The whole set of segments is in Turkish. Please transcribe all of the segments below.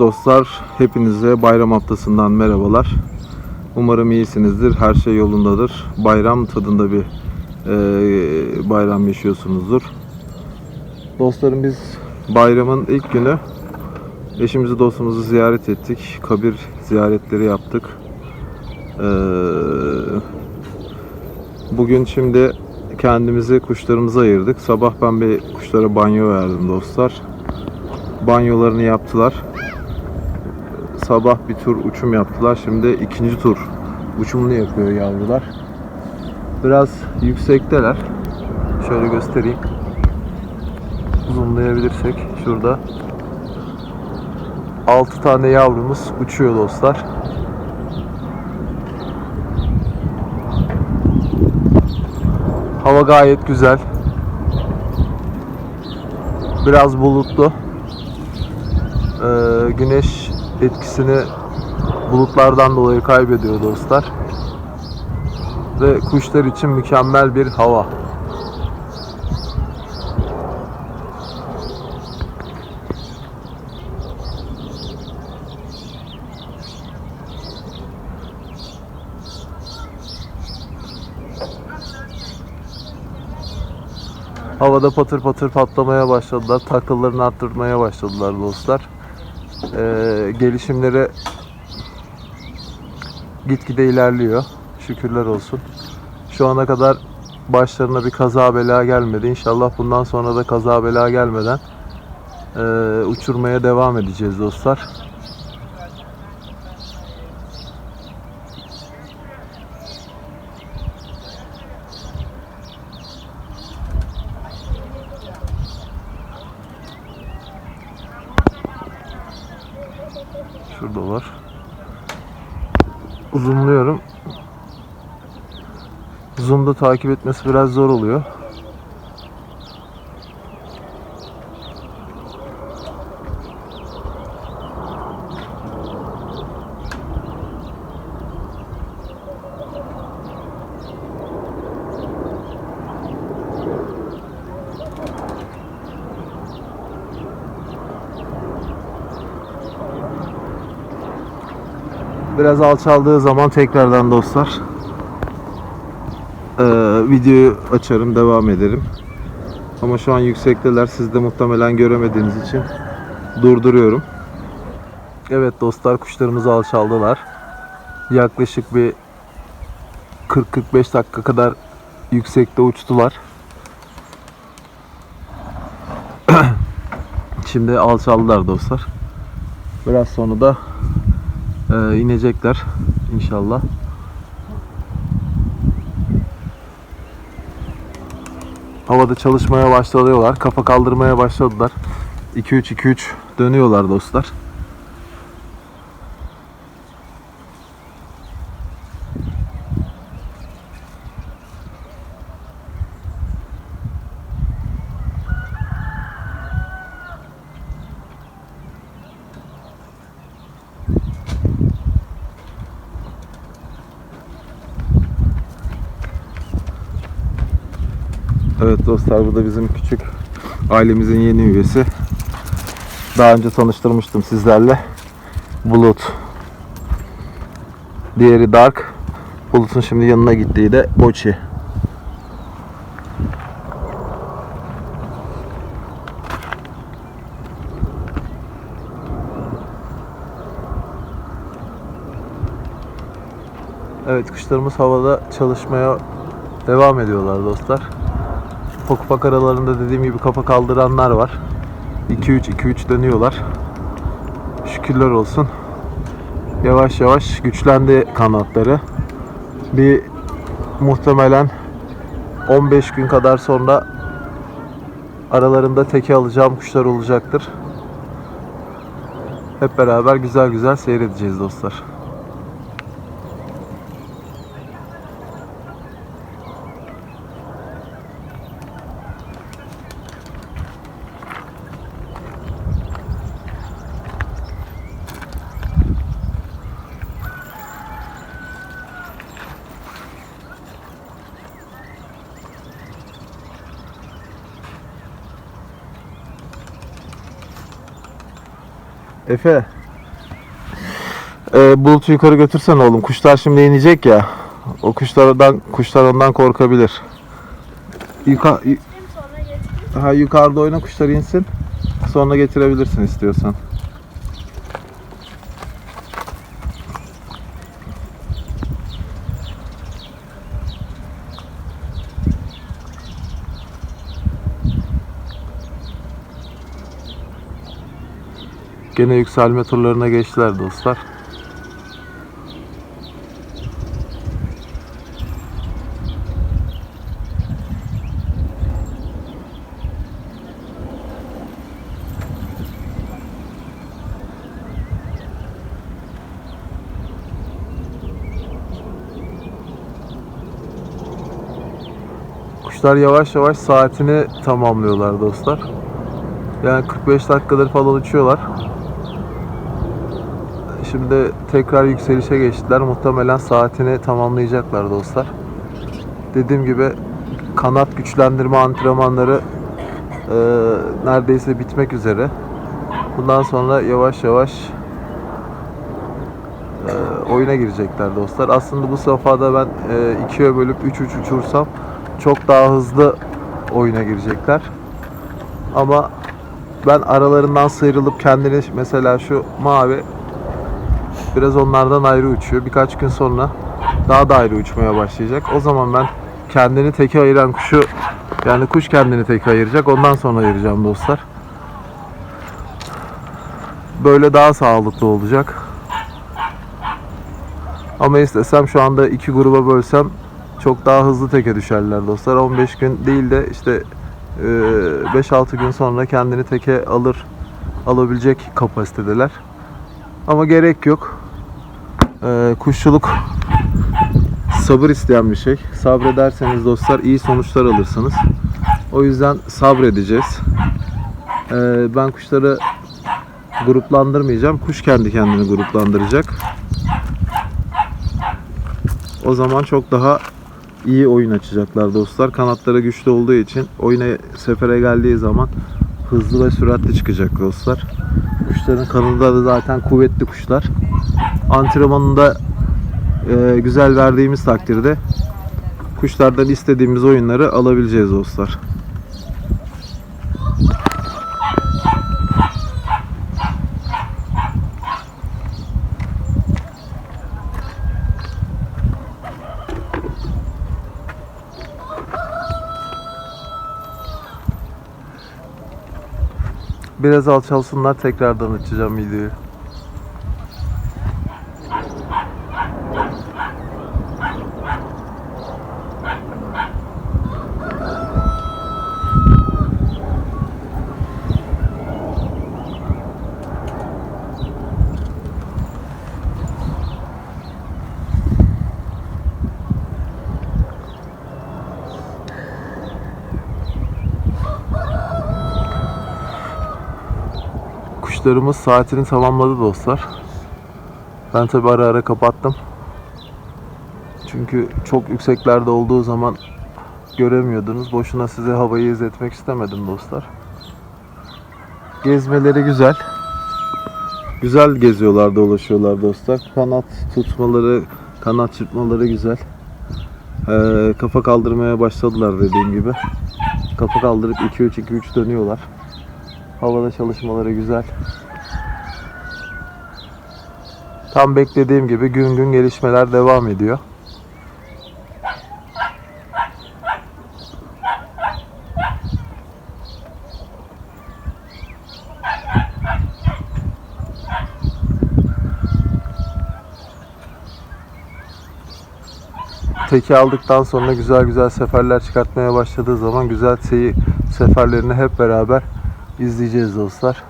dostlar, hepinize bayram haftasından merhabalar. Umarım iyisinizdir, her şey yolundadır. Bayram tadında bir e, bayram yaşıyorsunuzdur. Dostlarım biz bayramın ilk günü eşimizi dostumuzu ziyaret ettik. Kabir ziyaretleri yaptık. E, bugün şimdi kendimizi kuşlarımıza ayırdık. Sabah ben bir kuşlara banyo verdim dostlar banyolarını yaptılar. Sabah bir tur uçum yaptılar. Şimdi ikinci tur uçumunu yapıyor yavrular. Biraz yüksekteler. Şöyle göstereyim. Zoomlayabilirsek şurada. 6 tane yavrumuz uçuyor dostlar. Hava gayet güzel. Biraz bulutlu. Ee, güneş etkisini bulutlardan dolayı kaybediyor dostlar. Ve kuşlar için mükemmel bir hava. Havada patır patır patlamaya başladılar. Takıllarını arttırmaya başladılar dostlar. Ee, gelişimleri gitgide ilerliyor. Şükürler olsun. Şu ana kadar başlarına bir kaza bela gelmedi. İnşallah bundan sonra da kaza bela gelmeden ee, uçurmaya devam edeceğiz dostlar. Şurada var. Zoomluyorum. Zoom'da takip etmesi biraz zor oluyor. Biraz alçaldığı zaman tekrardan dostlar eee, videoyu açarım devam ederim. Ama şu an yüksekteler. Siz de muhtemelen göremediğiniz için durduruyorum. Evet dostlar kuşlarımız alçaldılar. Yaklaşık bir 40-45 dakika kadar yüksekte uçtular. Şimdi alçaldılar dostlar. Biraz sonra da ee, inecekler inşallah. Havada çalışmaya başlıyorlar. Kafa kaldırmaya başladılar. 2-3 2-3 dönüyorlar dostlar. Evet dostlar bu da bizim küçük ailemizin yeni üyesi. Daha önce tanıştırmıştım sizlerle. Bulut. Diğeri Dark. Bulut'un şimdi yanına gittiği de Boçi. Evet kuşlarımız havada çalışmaya devam ediyorlar dostlar. Ufak ufak aralarında dediğim gibi kafa kaldıranlar var. 2-3 2-3 dönüyorlar. Şükürler olsun. Yavaş yavaş güçlendi kanatları. Bir muhtemelen 15 gün kadar sonra aralarında teke alacağım kuşlar olacaktır. Hep beraber güzel güzel seyredeceğiz dostlar. Efe. Ee, bulutu yukarı götürsen oğlum. Kuşlar şimdi inecek ya. O kuşlardan kuşlar ondan korkabilir. Yuka, y- ha, yukarıda oyna kuşlar insin. Sonra getirebilirsin istiyorsan. Gene yükselme turlarına geçtiler dostlar. Kuşlar yavaş yavaş saatini tamamlıyorlar dostlar. Yani 45 dakikadır falan uçuyorlar. Şimdi tekrar yükselişe geçtiler. Muhtemelen saatini tamamlayacaklar dostlar. Dediğim gibi kanat güçlendirme antrenmanları e, neredeyse bitmek üzere. Bundan sonra yavaş yavaş e, oyuna girecekler dostlar. Aslında bu safhada ben e, ikiye bölüp 3 3 uçursam çok daha hızlı oyuna girecekler. Ama ben aralarından sıyrılıp kendini mesela şu mavi biraz onlardan ayrı uçuyor. Birkaç gün sonra daha da ayrı uçmaya başlayacak. O zaman ben kendini teke ayıran kuşu yani kuş kendini teke ayıracak. Ondan sonra ayıracağım dostlar. Böyle daha sağlıklı olacak. Ama istesem şu anda iki gruba bölsem çok daha hızlı teke düşerler dostlar. 15 gün değil de işte e, 5-6 gün sonra kendini teke alır alabilecek kapasitedeler. Ama gerek yok. E, kuşçuluk sabır isteyen bir şey. Sabrederseniz dostlar iyi sonuçlar alırsınız. O yüzden sabredeceğiz. E, ben kuşları gruplandırmayacağım. Kuş kendi kendini gruplandıracak. O zaman çok daha iyi oyun açacaklar dostlar. Kanatları güçlü olduğu için oyuna sefere geldiği zaman hızlı ve süratli çıkacak dostlar. Kuşların da zaten kuvvetli kuşlar. Antrenmanında e, güzel verdiğimiz takdirde kuşlardan istediğimiz oyunları alabileceğiz dostlar. Biraz alçalsınlar tekrardan açacağım videoyu. Kuşlarımız saatini tamamladı dostlar. Ben tabi ara ara kapattım. Çünkü çok yükseklerde olduğu zaman göremiyordunuz. Boşuna size havayı izletmek istemedim dostlar. Gezmeleri güzel. Güzel geziyorlar, dolaşıyorlar dostlar. Kanat tutmaları, kanat çırpmaları güzel. Ee, kafa kaldırmaya başladılar dediğim gibi. Kafa kaldırıp 2-3-2-3 dönüyorlar. Havada çalışmaları güzel. Tam beklediğim gibi gün gün gelişmeler devam ediyor. Teki aldıktan sonra güzel güzel seferler çıkartmaya başladığı zaman güzel seyir seferlerini hep beraber izleyeceğiz dostlar.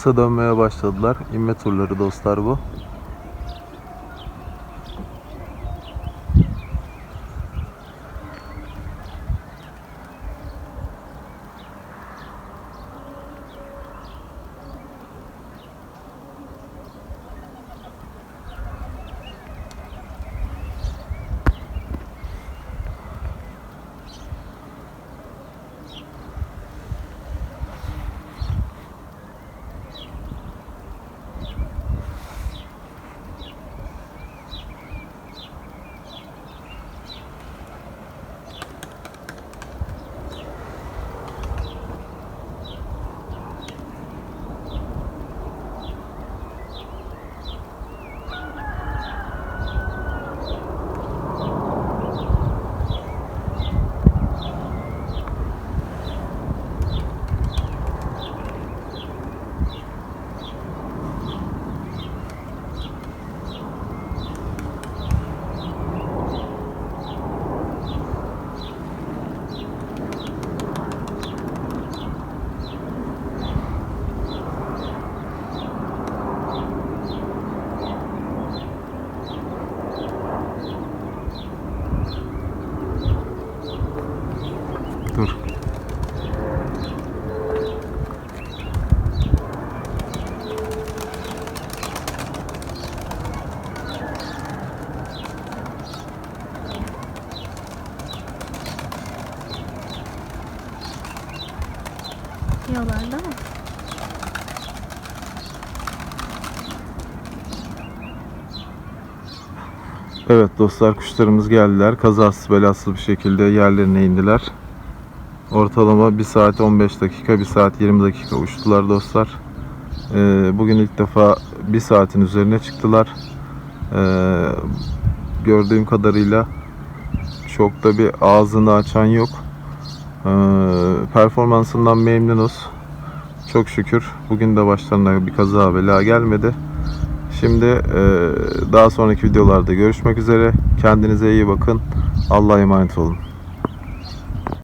Kısa dönmeye başladılar. İnme turları dostlar bu. Yiyorlar değil mi? Evet dostlar kuşlarımız geldiler. Kazasız belasız bir şekilde yerlerine indiler. Ortalama 1 saat 15 dakika, 1 saat 20 dakika uçtular dostlar. Ee, bugün ilk defa 1 saatin üzerine çıktılar. Ee, gördüğüm kadarıyla çok da bir ağzını açan yok. Ee, performansından memnunuz. Çok şükür. Bugün de başlarına bir kaza bela gelmedi. Şimdi e, daha sonraki videolarda görüşmek üzere. Kendinize iyi bakın. Allah'a emanet olun.